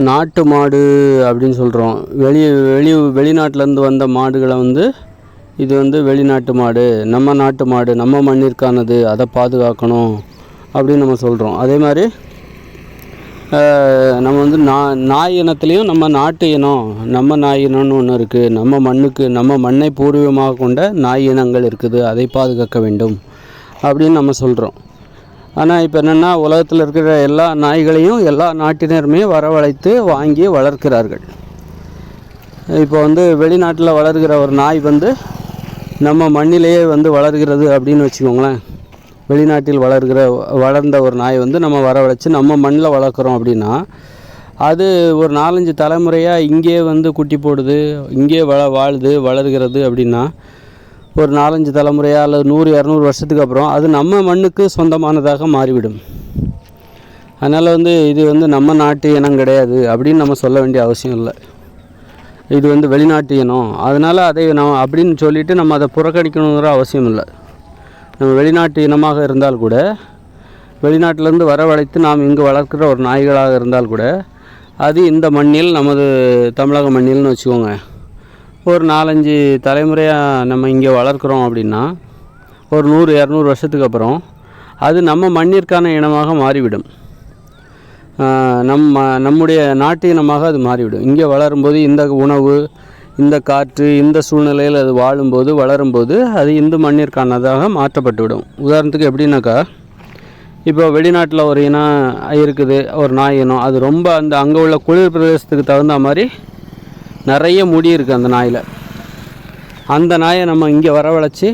நாட்டு மாடு அப்படின்னு சொல்கிறோம் வெளி வெளி வெளிநாட்டிலேருந்து வந்த மாடுகளை வந்து இது வந்து வெளிநாட்டு மாடு நம்ம நாட்டு மாடு நம்ம மண்ணிற்கானது அதை பாதுகாக்கணும் அப்படின்னு நம்ம சொல்கிறோம் அதே மாதிரி நம்ம வந்து நா நாய் இனத்துலேயும் நம்ம நாட்டு இனம் நம்ம நாய் இனம்னு ஒன்று இருக்குது நம்ம மண்ணுக்கு நம்ம மண்ணை பூர்வீகமாக கொண்ட நாய் இனங்கள் இருக்குது. அதை பாதுகாக்க வேண்டும் அப்படின்னு நம்ம சொல்கிறோம் ஆனால் இப்போ என்னென்னா உலகத்தில் இருக்கிற எல்லா நாய்களையும் எல்லா நாட்டினருமே வரவழைத்து வாங்கி வளர்க்கிறார்கள். இப்போ வந்து வெளிநாட்டில் வளர்கிற ஒரு நாய் வந்து நம்ம மண்ணிலேயே வந்து வளர்கிறது அப்படின்னு வச்சுக்கோங்களேன். வெளிநாட்டில் வளர்கிற வளர்ந்த ஒரு நாய் வந்து நம்ம வரவழைச்சு நம்ம மண்ணில் வளர்க்குறோம் அப்படின்னா அது ஒரு நாலஞ்சு தலைமுறையாக இங்கேயே வந்து குட்டி போடுது இங்கேயே வள வாழுது வளர்கிறது அப்படின்னா ஒரு நாலஞ்சு தலைமுறையாக அல்லது நூறு இரநூறு வருஷத்துக்கு அப்புறம் அது நம்ம மண்ணுக்கு சொந்தமானதாக மாறிவிடும். அதனால் வந்து இது வந்து நம்ம நாட்டு இனம் கிடையாது அப்படின்னு நம்ம சொல்ல வேண்டிய அவசியம் இல்லை. இது வந்து வெளிநாட்டு இனம். அதனால் அதை நம்ம அப்படின்னு சொல்லிவிட்டு நம்ம அதை புறக்கணிக்கணுங்கிற அவசியம் இல்லை. நம்ம வெளிநாட்டு இனமாக இருந்தால் கூட வெளிநாட்டிலேருந்து வரவழைத்து நாம் இங்கு வளர்க்கிற ஒரு நாய்களாக இருந்தால் கூட அது இந்த மண்ணில் நமது தமிழக மண்ணில்னு வச்சுக்கோங்க. ஒரு நாலஞ்சு தலைமுறையாக நம்ம இங்கே வளர்க்குறோம் அப்படின்னா ஒரு நூறு இரநூறு வருஷத்துக்கு அப்புறம் அது நம்ம மண்ணிற்கான இனமாக மாறிவிடும். நம்ம நம்முடைய நாட்டு இனமாக அது மாறிவிடும். இங்கே வளரும்போது இந்த உணவு இந்த காற்று இந்த சூழ்நிலையில் அது வாழும்போது வளரும்போது அது இந்து மண்ணிற்கானதாக மாற்றப்பட்டுவிடும். உதாரணத்துக்கு எப்படின்னாக்கா இப்போ வெளிநாட்டில் ஒரு இனம் இருக்குது ஒரு நாய் இனம் அது ரொம்ப அந்த அங்கே உள்ள குளிர் பிரதேசத்துக்கு தகுந்த மாதிரி நிறைய முடி இருக்குது அந்த நாயில். அந்த நாயை நம்ம இங்கே வரவழைச்சி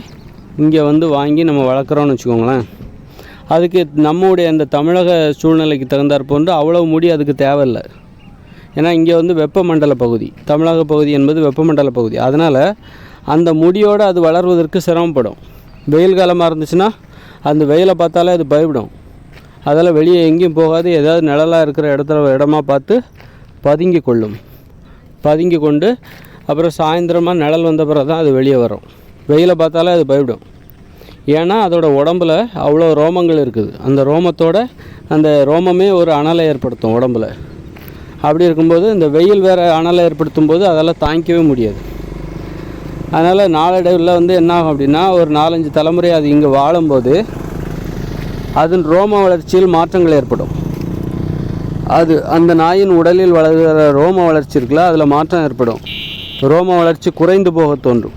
இங்கே வந்து வாங்கி நம்ம வளர்க்குறோன்னு வச்சுக்கோங்களேன். அதுக்கு நம்முடைய அந்த தமிழக சூழ்நிலைக்கு தகுந்தாற்போன்று அவ்வளோ முடி அதுக்கு தேவையில்லை. ஏன்னா இங்கே வந்து வெப்பமண்டல பகுதி தமிழக பகுதி என்பது வெப்பமண்டல பகுதி. அதனால் அந்த முடியோடு அது வளர்வதற்கு சிரமப்படும். வெயில் காலமாக இருந்துச்சுன்னா அந்த வெயிலை பார்த்தாலே அது பயப்படும். அதெல்லாம் வெளியே எங்கேயும் போகாது. ஏதாவது நிழலாக இருக்கிற இடத்துல இடமா பார்த்து பதுங்கி கொள்ளும். பதுங்கி கொண்டு அப்புறம் சாயந்தரமாக நிழல் வந்த பிறகு தான் அது வெளியே வரும். வெயிலை பார்த்தாலே அது பயப்படும். ஏன்னா அதோட உடம்புல அவ்வளோ ரோமங்கள் இருக்குது. அந்த ரோமத்தோட அந்த ரோமமே ஒரு அனலை ஏற்படுத்தும் உடம்புல. அப்படி இருக்கும்போது இந்த வெயில் வேறு அனலை ஏற்படுத்தும் போது அதெல்லாம் தாங்கிக்கவே முடியாது. அதனால் நாளடைவில் வந்து என்ன ஆகும் அப்படின்னா ஒரு நாலஞ்சு தலைமுறை அது இங்கே வாழும்போது அதன் ரோம வளர்ச்சியில் மாற்றங்கள் ஏற்படும். அது அந்த நாயின் உடலில் வளர்கிற ரோம வளர்ச்சி இருக்குல்ல அதில் மாற்றம் ஏற்படும். ரோம வளர்ச்சி குறைந்து போக தோன்றும்.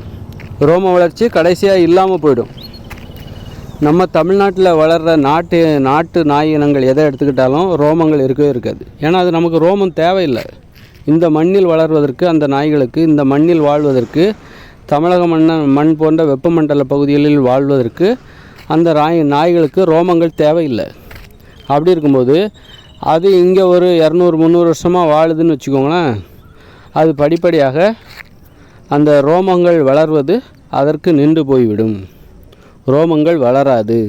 ரோம வளர்ச்சி கடைசியாக இல்லாமல் போயிடும். நம்ம தமிழ்நாட்டில் வளர்கிற நாட்டு நாட்டு நாய் இனங்கள் எதை எடுத்துக்கிட்டாலும் ரோமங்கள் இருக்கவே இருக்காது. ஏன்னா அது நமக்கு ரோமம் தேவையில்லை. இந்த மண்ணில் வளர்வதற்கு அந்த நாய்களுக்கு இந்த மண்ணில் வாழ்வதற்கு தமிழக மண்ண மண் போன்ற வெப்பமண்டல பகுதிகளில் வாழ்வதற்கு அந்த நாய் நாய்களுக்கு ரோமங்கள் தேவையில்லை. அப்படி இருக்கும்போது அது இங்கே ஒரு இரநூறு முந்நூறு வருஷமாக வாழுதுன்னு வச்சுக்கோங்களேன். அது படிப்படியாக அந்த ரோமங்கள் வளர்வது அதற்கு நின்று போய்விடும். ரோமங்கள் வளராது.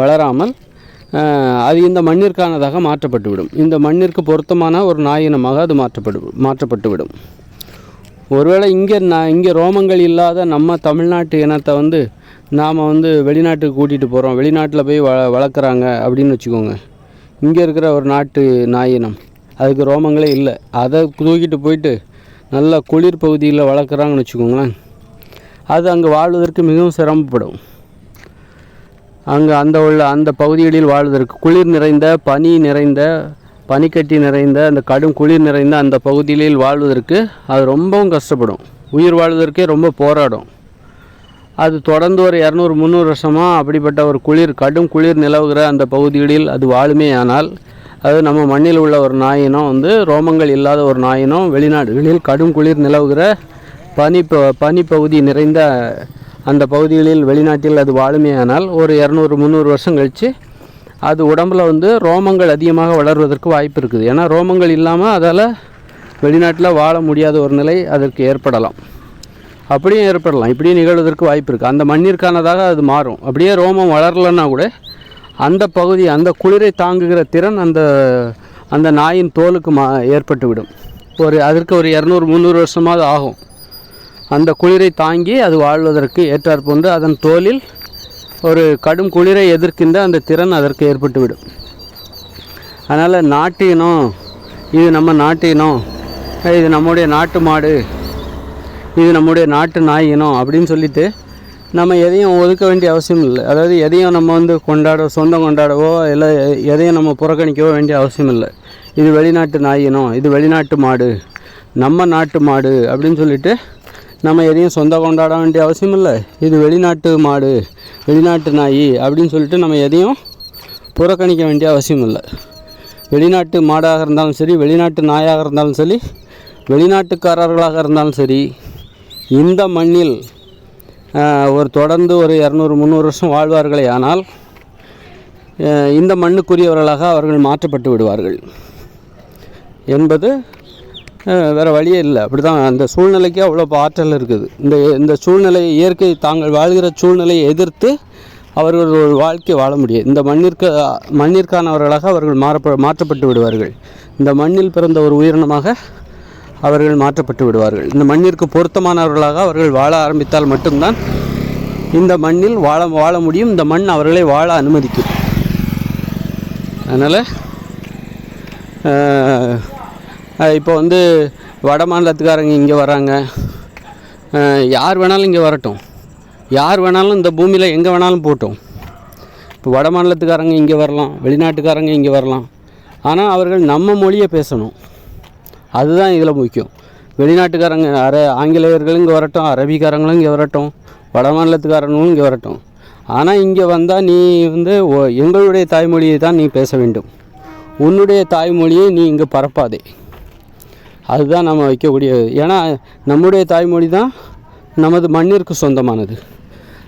வளராமல் அது இந்த மண்ணிற்கானதாக மாற்றப்பட்டுவிடும். இந்த மண்ணிற்கு பொருத்தமான ஒரு நாயினமாக அது மாற்றப்படு மாற்றப்பட்டுவிடும். ஒருவேளை இங்கே நான் இங்கே ரோமங்கள் இல்லாத நம்ம தமிழ்நாட்டு இனத்தை வந்து நாம் வந்து வெளிநாட்டுக்கு கூட்டிகிட்டு போகிறோம் வெளிநாட்டில் போய் வ வளர்க்குறாங்க அப்படின்னு வச்சுக்கோங்க. இங்கே இருக்கிற ஒரு நாட்டு நாயினம். அதுக்கு ரோமங்களே இல்லை. அதை தூக்கிட்டு போயிட்டு நல்லா குளிர் பகுதியில் வளர்க்குறாங்கன்னு வச்சுக்கோங்களேன். அது அங்கே வாழ்வதற்கு மிகவும் சிரமப்படும். அங்கே அந்த உள்ள அந்த பகுதிகளில் வாழ்வதற்கு குளிர் நிறைந்த பனி நிறைந்த பனிக்கட்டி நிறைந்த அந்த கடும் குளிர் நிறைந்த அந்த பகுதிகளில் வாழ்வதற்கு அது ரொம்பவும் கஷ்டப்படும். உயிர் வாழ்வதற்கே ரொம்ப போராடும். அது தொடர்ந்து ஒரு இரநூறு முந்நூறு வருஷமாக அப்படிப்பட்ட ஒரு குளிர் கடும் குளிர் நிலவுகிற அந்த பகுதிகளில் அது வாழுமே ஆனால் அது நம்ம மண்ணில் உள்ள ஒரு நாயினம் வந்து ரோமங்கள் இல்லாத ஒரு நாயினம் வெளிநாடுகளில் கடும் குளிர் நிலவுகிற பனி ப- பனிப்பகுதி நிறைந்த அந்த பகுதிகளில் வெளிநாட்டில் அது வாழுமே ஆனால் ஒரு இரநூறு முந்நூறு வருஷம் கழித்து அது உடம்புல வந்து ரோமங்கள் அதிகமாக வளர்வதற்கு வாய்ப்பு இருக்குது. ஏன்னா ரோமங்கள் இல்லாமல் அதால் வெளிநாட்டில் வாழ முடியாத ஒரு நிலை அதற்கு ஏற்படலாம். அப்படியும் ஏற்படலாம். இப்படியும் நிகழ்வதற்கு வாய்ப்பு இருக்குது அந்த மண்ணிற்கானதாக அது மாறும். அப்படியே ரோமம் வளரலன்னா கூட அந்த பகுதி அந்த குளிரை தாங்குகிற திறன் அந்த அந்த நாயின் தோலுக்கு மா ஏற்பட்டுவிடும். ஒரு அதற்கு ஒரு இரநூறு முந்நூறு வருஷமாவது ஆகும். அந்த குளிரை தாங்கி அது வாழ்வதற்கு ஏற்றாற் போன்று அதன் தோலில் ஒரு கடும் குளிரை எதிர்க்கின்ற அந்த திறன் அதற்கு ஏற்பட்டுவிடும். அதனால் நாட்டு இனம் இது நம்ம நாட்டு இனம் இது நம்முடைய நாட்டு மாடு. இது நம்முடைய நாட்டு நாய் இனம் அப்படின்னு சொல்லிட்டு நம்ம எதையும் ஒதுக்க வேண்டிய அவசியம் இல்லை. அதாவது எதையும் நம்ம வந்து கொண்டாட சொந்தம் கொண்டாடவோ இல்லை எதையும் நம்ம புறக்கணிக்கவோ வேண்டிய அவசியம் இல்லை. இது வெளிநாட்டு நாயினம் இது வெளிநாட்டு மாடு நம்ம நாட்டு மாடு அப்படின்னு சொல்லிட்டு நம்ம எதையும் சொந்தம் கொண்டாட வேண்டிய அவசியம் இல்லை. இது வெளிநாட்டு மாடு வெளிநாட்டு நாய் அப்படின்னு சொல்லிட்டு நம்ம எதையும் புறக்கணிக்க வேண்டிய அவசியம் இல்லை. வெளிநாட்டு மாடாக இருந்தாலும் சரி வெளிநாட்டு நாயாக இருந்தாலும் சரி வெளிநாட்டுக்காரர்களாக இருந்தாலும் சரி இந்த மண்ணில் ஒரு தொடர்ந்து ஒரு இரநூறு முந்நூறு வருஷம் வாழ்வார்களே ஆனால் இந்த மண்ணுக்குரியவர்களாக அவர்கள் மாற்றப்பட்டு விடுவார்கள் என்பது வேறு வழியே இல்லை. அப்படி தான் அந்த சூழ்நிலைக்கு அவ்வளோ ஆற்றல் இருக்குது. இந்த இந்த சூழ்நிலை இயற்கை தாங்கள் வாழ்கிற சூழ்நிலையை எதிர்த்து அவர்கள் ஒரு வாழ்க்கை வாழ முடியும் இந்த மண்ணிற்கு மண்ணிற்கானவர்களாக அவர்கள் மாறப்ப மாற்றப்பட்டு விடுவார்கள். இந்த மண்ணில் பிறந்த ஒரு உயிரினமாக அவர்கள் மாற்றப்பட்டு விடுவார்கள். இந்த மண்ணிற்கு பொருத்தமானவர்களாக அவர்கள் வாழ ஆரம்பித்தால் மட்டும்தான் இந்த மண்ணில் வாழ வாழ முடியும். இந்த மண் அவர்களை வாழ அனுமதிக்கும். அதனால் இப்போ வந்து வட மாநிலத்துக்காரங்க இங்கே வராங்க. யார் வேணாலும் இங்கே வரட்டும். யார் வேணாலும் இந்த பூமியில் எங்கே வேணாலும் போட்டோம். இப்போ வட மாநிலத்துக்காரங்க இங்கே வரலாம் வெளிநாட்டுக்காரங்க இங்கே வரலாம். ஆனால் அவர்கள் நம்ம மொழியை பேசணும். அதுதான் இதில் முக்கியம். வெளிநாட்டுக்காரங்க அர ஆங்கிலேயர்களும் இங்கே வரட்டும் அரபிக்காரங்களும் இங்கே வரட்டும் வட மாநிலத்துக்காரங்களும் இங்கே வரட்டும். ஆனால் இங்கே வந்தால் நீ வந்து ஓ- எங்களுடைய தாய்மொழியை தான் நீ பேச வேண்டும். உன்னுடைய தாய்மொழியை நீ இங்கே பரப்பாதே. அதுதான் நம்ம வைக்கக்கூடியது. ஏன்னா நம்முடைய தாய்மொழி தான் நமது மண்ணிற்கு சொந்தமானது.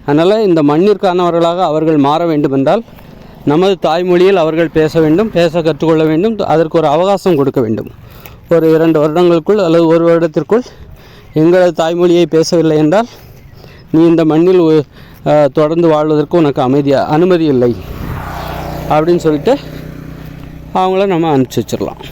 அதனால் இந்த மண்ணிற்கானவர்களாக அவர்கள் மாற வேண்டுமென்றால் நமது தாய்மொழியில் அவர்கள் பேச வேண்டும் பேச கற்றுக்கொள்ள வேண்டும் அதற்கு ஒரு அவகாசம் கொடுக்க வேண்டும். ஒரு இரண்டு வருடங்களுக்குள் அல்லது ஒரு வருடத்திற்குள் எங்களது தாய்மொழியை பேசவில்லை என்றால் நீ இந்த மண்ணில் தொடர்ந்து வாழ்வதற்கு உனக்கு அமைதியா அனுமதி இல்லை. அப்படின்னு சொல்லிட்டு அவங்கள நம்ம அனுப்பிச்சி வச்சிடலாம்